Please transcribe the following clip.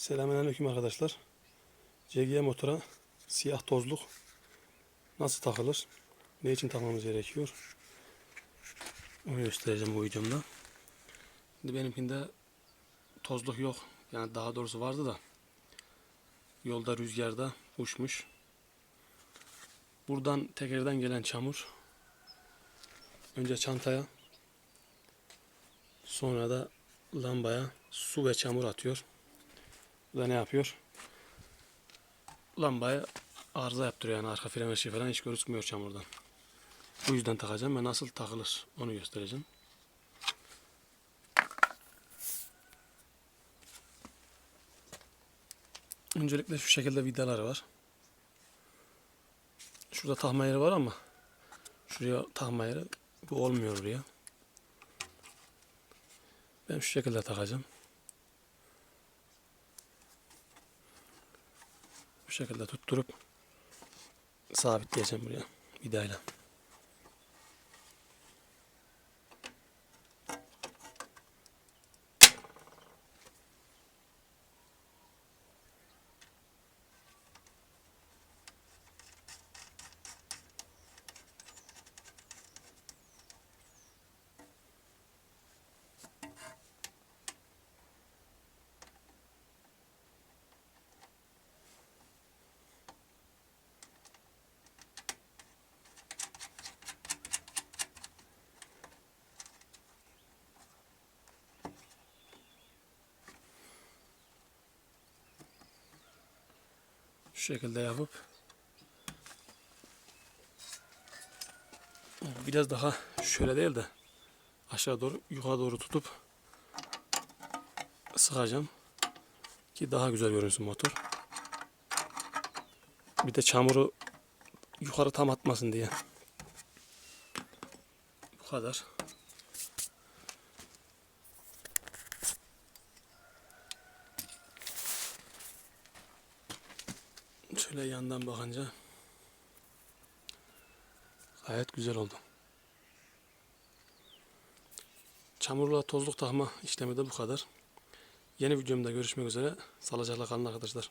Selamünaleyküm arkadaşlar. CG motora siyah tozluk nasıl takılır? Ne için takmamız gerekiyor? Onu göstereceğim bu videomda. Şimdi benimkinde tozluk yok. Yani daha doğrusu vardı da yolda rüzgarda uçmuş. Buradan tekerden gelen çamur önce çantaya sonra da lambaya su ve çamur atıyor. Bu da ne yapıyor? Lambaya arıza yaptırıyor yani arka fren ışığı falan hiç gözükmüyor çamurdan. Bu yüzden takacağım ve nasıl takılır onu göstereceğim. Öncelikle şu şekilde vidaları var. Şurada tahma yeri var ama şuraya tahma yeri bu olmuyor buraya. Ben şu şekilde takacağım. Bu şekilde tutturup sabitleyeceğim buraya vidayla. Şu şekilde yapıp biraz daha şöyle değil de aşağı doğru yukarı doğru tutup sıkacağım ki daha güzel görünsün motor. Bir de çamuru yukarı tam atmasın diye. Bu kadar. Şöyle yandan bakınca gayet güzel oldu. Çamurla tozluk takma işlemi de bu kadar. Yeni videomda görüşmek üzere. Sağlıcakla kalın arkadaşlar.